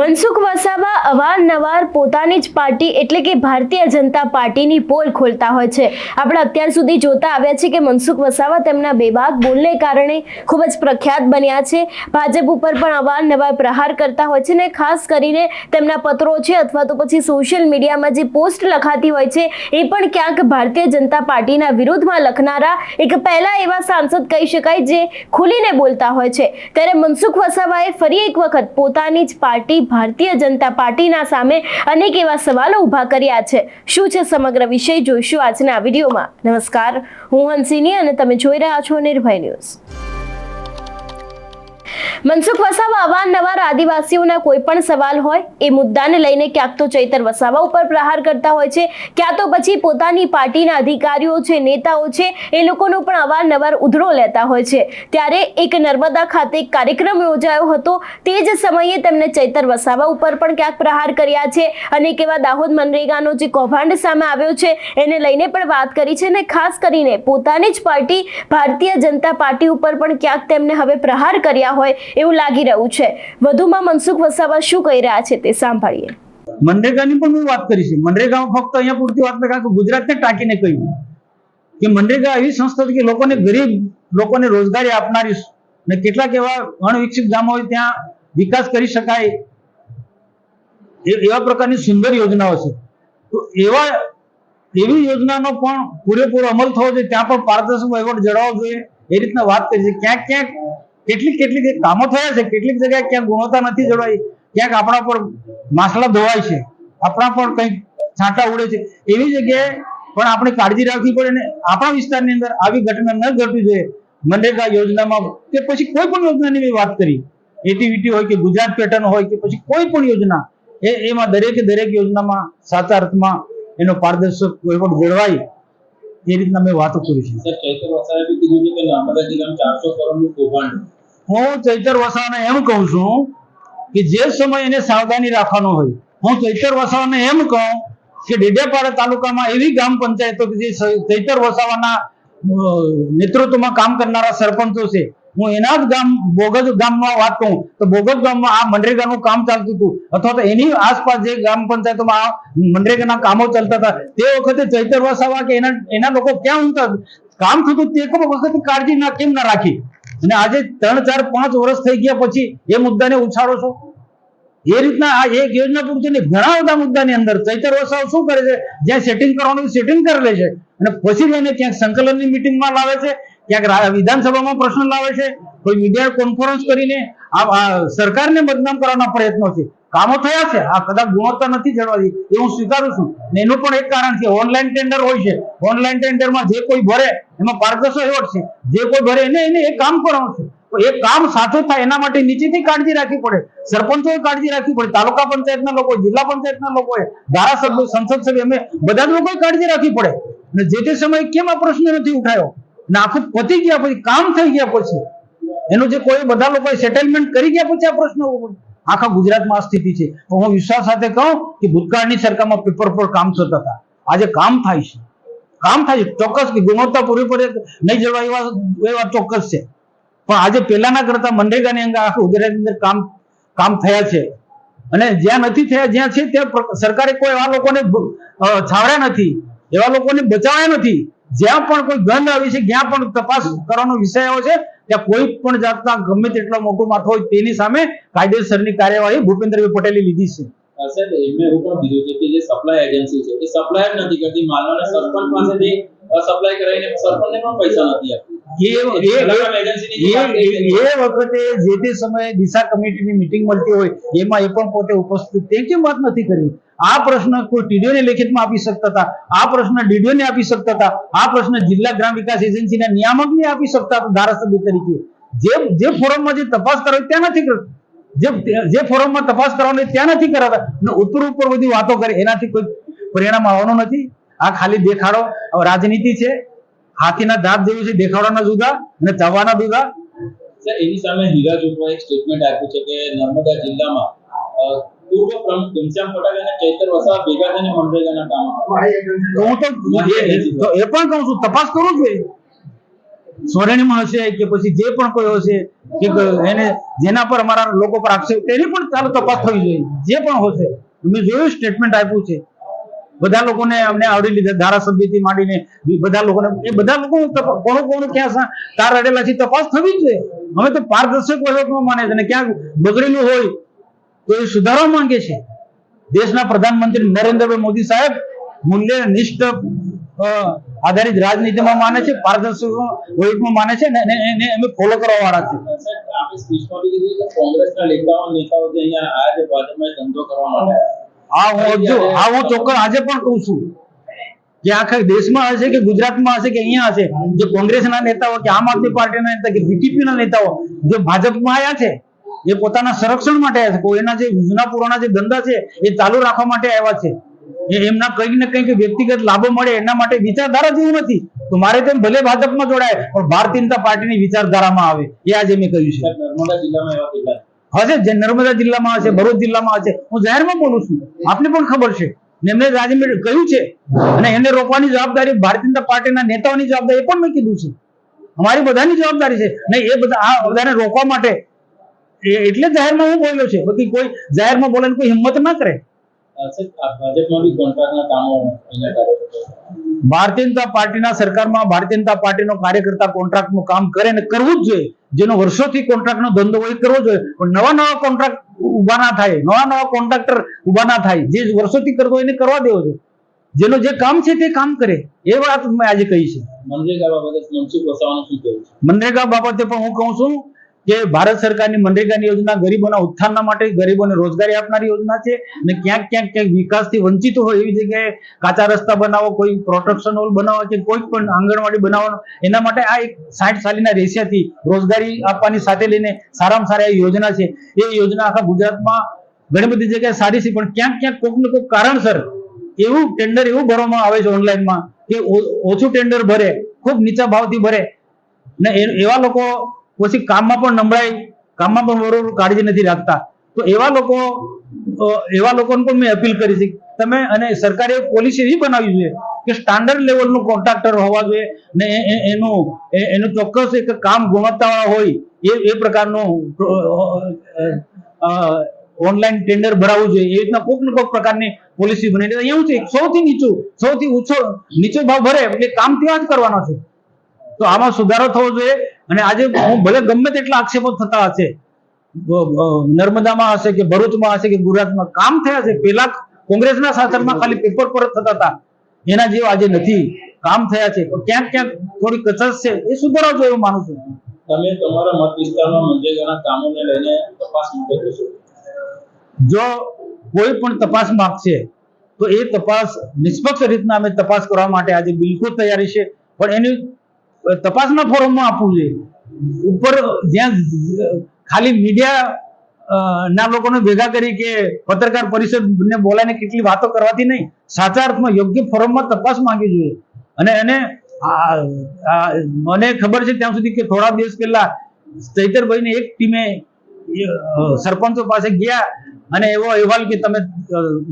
મનસુખ વસાવા અવારનવાર પોતાની જ પાર્ટી એટલે કે ભારતીય જનતા પાર્ટીની પોલ ખોલતા હોય છે. આપણે અત્યાર સુધી જોતા આવ્યા છે કે મનસુખ વસાવા તેમના બેબાક બોલને કારણે ખૂબ જ પ્રખ્યાત બન્યા છે. ભાજપ ઉપર પણ અવારનવાર પ્રહાર કરતા હોય છે ને ખાસ કરીને તેમના પત્રો છે અથવા તો પછી સોશિયલ મીડિયામાં જે પોસ્ટ લખાતી હોય છે એ પણ ક્યાંક ભારતીય જનતા પાર્ટીના વિરોધમાં લખનારા એક પહેલા એવા સાંસદ કહી શકાય જે ખુલીને બોલતા હોય છે. ત્યારે મનસુખ વસાવાએ ફરી એક વખત પોતાની જ પાર્ટી ભારતીય જનતા પાર્ટીના સામે અનેક એવા સવાલો ઊભા કર્યા છે. શું છે સમગ્ર વિષય? જોઈશું આજના વિડીયોમાં. નમસ્કાર, હું હંસિની અને તમે જોઈ રહ્યા છો નિર્ભય ન્યૂઝ. મનસુખ વસાવા અવારનવાર આદિવાસીઓના કોઈ પણ સવાલ હોય, એ મુદ્દાને લઈને ક્યાંક તો ચૈતર વસાવા ઉપર પ્રહાર કરતા હોય છે. ક્યાં તો પછી પોતાની પાર્ટીના અધિકારીઓ છે, નેતાઓ છે, એ લોકોનો પણ અવારનવાર ઉધરો લેતા હોય છે. ત્યારે એક નર્મદા ખાતે એક કાર્યક્રમ યોજાયો હતો. તે જ સમયે તેમને ચૈતર વસાવા ઉપર પણ ક્યાંક પ્રહાર કર્યા છે અને કેવા દાહોદ મનરેગાનો જે કૌભાંડ સામે આવ્યો છે, એને લઈને પણ વાત કરી છે અને ખાસ કરીને પોતાની જ પાર્ટી ભારતીય જનતા પાર્ટી ઉપર પણ ક્યાંક તેમને હવે પ્રહાર કર્યા હોય એવું લાગી રહ્યું છે. વધુમાં મનસુખ વસાવા શું કહી રહ્યા છે તે સાંભળીએ. મનરેગાની પણ હું વાત કરી છે. મનરેગામાં ફક્ત અહીંયા પૂરતી વાત કે ગુજરાતને ટાંકીને કહ્યું કે મનરેગા એવી સંસ્થા કે લોકોને ગરીબ લોકોને રોજગારી આપનારી ને કેટલાક એવા અણવિકસિત ગામો હોય ત્યાં વિકાસ કરી શકાય. એવા પ્રકારની સુંદર યોજનાઓ છે. તો એવા એવી યોજનાનો પણ પૂરેપૂરો અમલ થવો જોઈએ. ત્યાં પણ પારદર્શક વહીવટ જળવાવો જોઈએ. એ રીતના વાત કરી છે. ક્યાંક ક્યાંક કેટલીક કેટલીક કામો થયા છે, કેટલીક જગ્યાએ ક્યાંક ગુણવત્તા નથી જળવાઈ, ક્યાંક આપણા પર માસલા ધોવાય છે, આપણા પર કંઈક છાંટા ઉડે છે, એવી જગ્યાએ પણ આપણે કાળજી રાખવી પડે ને આપણા વિસ્તારની અંદર આવી ઘટના ન ઘટવી જોઈએ. મનરેગા યોજનામાં કે પછી કોઈ પણ યોજનાની મેં વાત કરી. એટીવીટી હોય કે ગુજરાત પેટર્ન હોય કે પછી કોઈ પણ યોજના, એ એમાં દરેકે દરેક યોજનામાં સાચા અર્થમાં એનો પારદર્શક વહીવટ જળવાય, એ રીતના મેં વાતો કરી છે. સર, ચૈતર વસાવે કીધું કે નર્મદા જિલ્લામાં ચારસો કરોડનું કૌભાંડ. હું ચૈતર વસાવાને એમ કહું છું કે જે સમય એને સાવધાની રાખવાનો હોય, હું ચૈતર વસાવાને એમ કહું કે ડેડિયાપાડા તાલુકામાં એવી ગ્રામ પંચાયતો કે જે ચૈતર વસાવાના નેતૃત્વમાં કામ કરનારા સરપંચો છે, હું એના જ ગામ, બોગજ ગામમાં વાત કહું, તો બોગજ ગામમાં આ મનરેગાનું કામ ચાલતું હતું, અથવા તો એની આસપાસ જે ગ્રામ પંચાયતોમાં આ મનરેગાના કામો ચાલતા હતા, તે વખતે ચૈતર વસાવા કે એના એના લોકો ક્યાં ઊંઘતા કામ થતું તે વખતે કાળજી ના, કેમ ના રાખી? અને આજે ત્રણ ચાર પાંચ વર્ષ થઈ ગયા પછી એ મુદ્દાને ઉછાળો છો? એ રીતના આ એક યોજના પૂરતી નહીં, ઘણા બધા મુદ્દાની અંદર ચૈતર વસાવ શું કરે છે? જ્યાં સેટિંગ કરવાનું સેટિંગ કરી લે છે. અને પછી એને ક્યાંક સંકલનની મિટિંગમાં લાવે છે ક્યાંક વિધાનસભામાં પ્રશ્ન લાવે છે કોઈ મીડિયા કોન્ફરન્સ કરીને આ સરકારને બદનામ કરવાના પ્રયત્નો છે. કામો થયા છે. આ કદાચ ગુણવત્તા નથી જળવાતી એ હું સ્વીકારું છું. ને એનું પણ એક કારણ છે ઓનલાઈન ટેન્ડર હોય છે. ઓનલાઈન ટેન્ડરમાં જે કોઈ ભરે, એમાં પારદર્શક વહીવટ છે. જે કોઈ ભરે, એને એને એ કામ કરવાનું છે. એ કામ સાથે થાય, એના માટે નીચેથી કાળજી રાખવી પડે. સરપંચોએ કાળજી રાખવી પડે, તાલુકા પંચાયતના લોકો, જિલ્લા પંચાયતના લોકોએ, ધારાસભ્યો, સંસદ સભ્ય અમે બધા જ લોકોએ કાળજી રાખવી પડે. અને જે તે સમયે કેમ આ પ્રશ્ન નથી ઉઠાયો? ને આખું પતી ગયા પછી, કામ થઈ ગયા પછી. એનું જે કોઈ બધા લોકોએ સેટલમેન્ટ કરી ગયા પછી આ પ્રશ્ન. આખા ગુજરાતમાં આ સ્થિતિ છે. હું વિશ્વાસ સાથે કહું કે ભૂતકાળની સરકારમાં પેપર પર કામ થતા હતા. આજે કામ થાય છે. કામ થાય છે. ચોક્કસ કે ગુણવત્તા પૂરેપૂરી નહીં જળવાય એવા એવા ચોક્કસ છે. પણ આજે પહેલાના કરતા મનરેગાની અંદર આખું ગુજરાતની અંદર કામ કામ થયા છે. અને જ્યાં નથી થયા, જ્યાં છે, ત્યાં સરકારે કોઈ એવા લોકોને છાવડ્યા નથી. એવા લોકોને બચાવ્યા નથી. જ્યાં પણ કોઈ ગંધ આવી છે, જ્યાં પણ તપાસ કરવાનો વિષય આવ્યો છે, ત્યાં કોઈ પણ જાતના ગમે તેટલો મોટો માથો હોય તેની સામે કાયદેસરની કાર્યવાહી ભૂપેન્દ્રભાઈ પટેલે લીધી છે. અ, એમને એવું પણ કીધું છે કે જે સપ્લાય એજન્સી છે એ સપ્લાય જ નથી કરતી. માલવાને સરપંચ પાસેથી સપ્લાય કરાવીને સરપંચને પણ પૈસા નથી આપતી. એ એ- એ- લગામ એજન્સીની એ જે વાત કરી છે, એ વખતે જે તે સમયે દિશા કમિટીની મીટિંગ મળતી હોય એમાં એ પણ પોતે ઉપસ્થિત તે કેમ વાત નથી કરી? આ પ્રશ્ન કોઈ ટીડીઓ ને લેખિતમાં આપી શકતા હતા? આ પ્રશ્ન ડીડીઓ ને આપી શકતા હતા? આ પ્રશ્ન જિલ્લા ગ્રામ વિકાસ એજન્સીના નિયામક ને આપી શકતા હતા ધારાસભ્ય તરીકે? જે જે ફોરમમાં જે તપાસ કરાવી ત્યાં નથી કરતા જે જે ફોરમમાં તપાસ કરવાની ત્યાં નથી કરાતા. અને ઉપર ઉપર બધી વાતો કરે. એનાથી કોઈ પરિણામ આવવાનું નથી. આ ખાલી દેખાડો. રાજનીતિ છે. હાથીના દાંત જેવું છે. દેખાડવાના જુદા અને ચાવવાના જુદા. સર એની સામે હીરા ચોપરાએ સ્ટેટમેન્ટ આપ્યું છે કે નર્મદા જિલ્લામાં પૂર્વ પ્રમુખ ઘનશ્યામ પટેલ અને ચૈતર વસાવા ભેગા થઈને મનરેગાના કામ હું તો એ- એ તો એ પણ કહું છું. તપાસ કરવું જોઈએ. સ્વર્ણિમ હશે કે પછી જે પણ કોઈ હશે કે એને જેના પર અમારા લોકો પર આક્ષેપ, તેની પણ ચાલુ તપાસ થવી જોઈએ. જે પણ હશે મેં જોયું સ્ટેટમેન્ટ આપ્યું છે. બધા લોકોને અમને આવડી લીધા, ધારાસભ્યથી માંડીને બધા લોકોને, એ બધા લોકો કોણ કોણ ક્યાં તાર અડેલા છે, તપાસ થવી જોઈએ અમે તો પારદર્શક વહીવટમાં માને છે અને ક્યાંક બગડેલું હોય તો એ સુધારવા માંગે છે. દેશના પ્રધાનમંત્રી નરેન્દ્રભાઈ મોદી સાહેબ મૂલ્ય નિષ્ઠ આધારિત રાજનીતિમાં માને છે પારદર્શક વહીવટમાં માને છે ને એને- અમે ફોલો કરવા વાળા છે જે હું જો આ હું ચોક્કસ આજે પણ કહું છું કે આખા દેશમાં હશે કે ગુજરાતમાં હશે કે અહીંયા હશે જે કોંગ્રેસના નેતાઓ કે આમ આદમી પાર્ટીના નેતા કે બીટીપીના નેતાઓ જે ભાજપમાં આવ્યા છે એ પોતાના સંરક્ષણ માટે આવ્યા છે. કોઈના જે જૂના પુરાણા જે ધંધા છે એ ચાલુ રાખવા માટે આવ્યા છે. એમના કંઈક ને કંઈક વ્યક્તિગત લાભો મળે એના માટે વિચારધારા જેવું નથી. તો મારે તેમ ભલે ભાજપમાં જોડાય પણ ભારતીય જનતા પાર્ટીની વિચારધારામાં આવે. એ આજે મેં કહ્યું છે. નર્મદા જિલ્લામાં એવા કેટલા? હશે જે નર્મદા જિલ્લામાં હશે ભરૂચ જિલ્લામાં હશે. હું જાહેરમાં બોલું છું. આપને પણ ખબર છે. એમને આજે કહ્યું છે. અને એને રોકવાની જવાબદારી ભારતીય જનતા પાર્ટીના નેતાઓની જવાબદારી એ પણ મેં કીધું છે. અમારી બધાની જવાબદારી છે. ને એ બધા આ બધાને રોકવા માટે એ- એટલે જાહેરમાં હું બોલ્યો છે. બાકી કોઈ જાહેરમાં બોલે કોઈ હિંમત ના કરે. ભારતીય જનતા પાર્ટીના સરકારમાં ભારતીય જનતા પાર્ટીનો કાર્યકર્તા કોન્ટ્રાક્ટનું કામ કરે ને કરવું જ જોઈએ. જેનો વર્ષોથી કોન્ટ્રાક્ટનો ધંધો હોય એ કરવો જોઈએ. પણ નવા નવા કોન્ટ્રાક્ટ ઊભા ના થાય નવા નવા કોન્ટ્રાક્ટર ઊભા ના થાય જે વર્ષોથી કરતો હોય એને કરવા દેવો જોઈએ. જેનો જે કામ છે તે કામ કરે. એ વાત મેં આજે કહી છે. મનરેગા બાબતે મનસુખ વસાવાનું શું કહેવું છે? મનરેગા બાબતે પણ હું કહું છું કે ભારત સરકારની મનરેગાની યોજના ગરીબોના ઉત્થાનના માટે ગરીબોને રોજગારી આપનારી યોજના છે અને ક્યાંક ક્યાંક ક્યાંક વિકાસથી વંચિત હોય એવી જગ્યાએ કાચા રસ્તા બનાવો, કોઈ પ્રોટેક્શન હોલ બનાવો કે કોઈ પણ આંગણવાડી બનાવવાનો, એના માટે આ એક સાઠ સાલીના રેશિયાથી રોજગારી આપવાની સાથે લઈને સારામાં સારી આ યોજના છે. એ યોજના આખા ગુજરાતમાં ઘણી બધી જગ્યાએ સારી છે, પણ ક્યાંક ક્યાંક કોઈક ને કોઈક કારણસર એવું ટેન્ડર એવું ભરવામાં આવે છે ઓનલાઈનમાં કે ઓછું ટેન્ડર ભરે, ખૂબ નીચા ભાવથી ભરે. ને એવા લોકો પછી કામમાં પણ નબળાઈ, કામમાં પણ બરોબર કાળજી નથી રાખતા. તો એવા લોકો એવા લોકોને પણ મેં અપીલ કરી છે તમે, અને સરકારે પોલિસી એવી બનાવી જોઈએ કે સ્ટાન્ડર્ડ લેવલનું કોન્ટ્રાક્ટર હોવા જોઈએ, ને એનું એનું ચોક્કસ એક કામ ગુણવત્તાવાળા હોય, એ એ પ્રકારનું ઓનલાઈન ટેન્ડર ભરાવવું જોઈએ. એ રીતના કોઈક ને કોઈક પ્રકારની પોલિસી બની એવું છે સૌથી નીચું, સૌથી ઓછો નીચો ભાવ ભરે, એટલે કામ ત્યાં જ કરવાનો છે. તો આમાં સુધારો થવો જોઈએ અને આજે હું ભલે ગમે તેટલા આક્ષેપો થતા હશે નર્મદામાં હશે કે ભરૂચમાં હશે કે ગુજરાતમાં કામ થયા છે પેલા કોંગ્રેસના શાસનમાં ખાલી પેપર પર જ થતા હતા. એના જેવો આજે નથી કામ થયા છે. પણ ક્યાંક ક્યાંક થોડી કચાશ છે એ સુધારો જોઈએ એવું માનું છું. તમે તમારા મત વિસ્તારમાં મનરેગાના કામોને લઈને તપાસ જો કોઈ પણ તપાસ માંગશે તો એ તપાસ નિષ્પક્ષ રીતના અમે તપાસ કરવા માટે આજે બિલકુલ તૈયારી છે. પણ એની તપાસના ફોરમમાં આપવું જોઈએ. ઉપર જ્યાં ખાલી મીડિયા ના લોકોને ભેગા કરી કે પત્રકાર પરિષદ ને બોલાવીને કેટલી વાતો કરવાથી નહીં, સાચા અર્થમાં યોગ્ય ફોરમમાં તપાસ માંગવી જોઈએ. અને એને મને ખબર છે ત્યાં સુધી કે થોડા દિવસ પહેલા ચૈતરભાઈને એક ટીમે સરપંચો પાસે ગયા અને એવો અહેવાલ કે તમે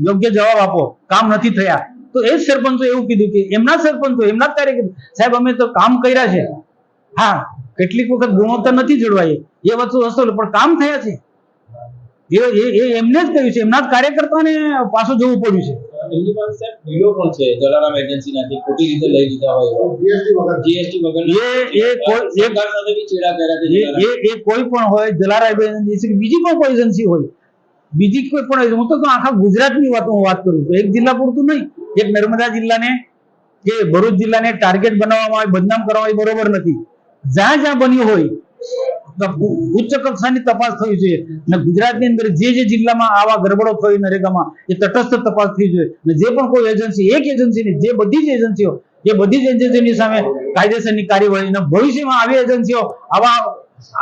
યોગ્ય જવાબ આપો. કામ નથી થયા. તો એ સરપંચો એવું કીધું કે એમના સરપંચો એમના ત્યારે કીધું સાહેબ અમે તો કામ કર્યા છે. હા કેટલીક વખત ગુણવત્તા નથી જળવાઈ એ વસ્તુ હશે પણ કામ થયા છે. એ એ- એ એમને જ કહ્યું છે એમના જ કાર્યકર્તાને પાછું જવું પડ્યું છે. બીજી પણ કોઈ એજન્સી હોય બીજી કોઈ પણ હું તો આખા ગુજરાતની વાત, હું વાત કરું છું. એક જિલ્લા પૂરતું નહીં, એક નર્મદા જિલ્લાને, કે ભરૂચ જિલ્લાને ટાર્ગેટ બનાવવામાં આવે, બદનામ કરવામાં આવે બરોબર નથી. જ્યાં જ્યાં બન્યું હોય ઉચ્ચ કક્ષાની તપાસ થવી જોઈએ. અને ગુજરાતની અંદર જે જે જિલ્લામાં આવા ગરબડો થઈ નરેગામાં, એ તટસ્થ તપાસ થવી જોઈએ. અને જે પણ કોઈ એજન્સી એક એજન્સીની જે બધી જ એજન્સીઓ એ બધી જ એજન્સીની સામે કાયદેસરની કાર્યવાહી અને ભવિષ્યમાં આવી એજન્સીઓ આવા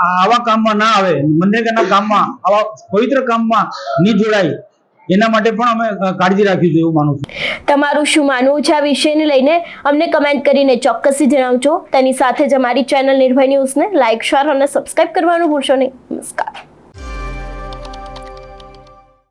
આવા કામમાં ના આવે. મનરેગાના કામમાં, આવા પવિત્ર કામમાં નહીં જોડાય. એના માટે પણ અમે કાળજી રાખવી જોઈએ એવું માનું છું. તમારું શું માનવું છે આ વિષયને લઈને? અમને કમેન્ટ કરીને ચોક્કસથી જણાવજો. તેની સાથે જ અમારી ચેનલ નિર્ભય ન્યૂઝને લાઇક શેર અને સબસ્ક્રાઇબ કરવાનું ભૂલશો નહીં. નમસ્કાર.